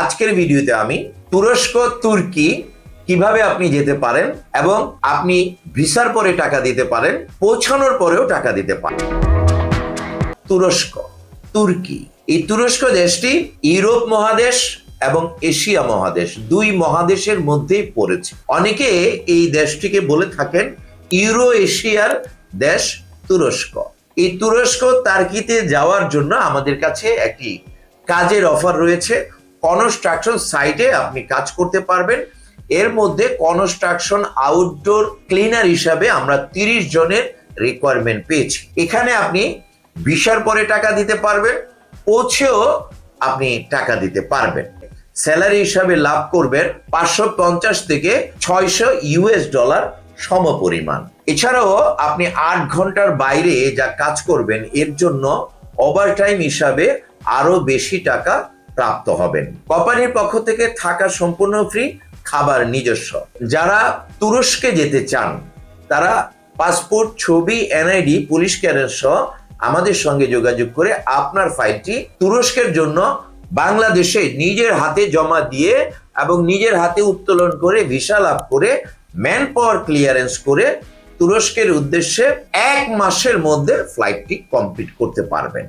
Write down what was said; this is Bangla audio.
আজকের ভিডিওতে আমি তুরস্ক, তুর্কি কীভাবে আপনি যেতে পারেন এবং আপনি ভিসার পরে টাকা দিতে পারেন, পৌঁছানোর পরেও টাকা দিতে পারেন। তুরস্ক, তুর্কি, এই তুরস্ক দেশটি ইউরোপ মহাদেশ এবং এশিয়া মহাদেশ দুই মহাদেশের মধ্যেই পড়েছে। অনেকে এই দেশটিকে বলে থাকেন ইউরো এশিয়ার দেশ তুরস্ক। এই তুরস্ক, তার্কিতে যাওয়ার জন্য আমাদের কাছে একটি কাজের অফার রয়েছে। কনস্ট্রাকশন সাইটে আপনি কাজ করতে পারবেন। এর মধ্যে কনস্ট্রাকশন আউটডোর ক্লিনার হিসাবে আমরা তিরিশ জনের রিকোয়ারমেন্ট পেয়েছি। এখানে আপনি ভিসার পরে টাকা দিতে পারবেন, পৌঁছেও আপনি টাকা দিতে পারবেন। স্যালারি হিসাবে লাভ করবেন পাঁচশো পঞ্চাশ থেকে ছয়শো ইউএস ডলার সমপরিমাণ। এছাড়াও আপনি আট ঘণ্টার বাইরে যা কাজ করবেন, এর জন্য ওভারটাইম হিসাবে আরও বেশি টাকা প্রাপ্ত হবেন। কোম্পানির পক্ষ থেকে থাকা সম্পূর্ণ ফ্রি খাবার নিজস্ব। যারা তুরস্কে যেতে চান, তারা পাসপোর্ট, ছবি এনআইডি পুলিশ ক্লিয়ারেন্স সহ আমাদের সঙ্গে যোগাযোগ করে আপনার ফাইলটি তুরস্কের জন্য বাংলাদেশে নিজের হাতে জমা দিয়ে এবং নিজের হাতে উত্তোলন করে ভিসা লাভ করে ম্যান পাওয়ার ক্লিয়ারেন্স করে তুরস্কের উদ্দেশ্যে এক মাসের মধ্যে ফ্লাইটটি কমপ্লিট করতে পারবেন।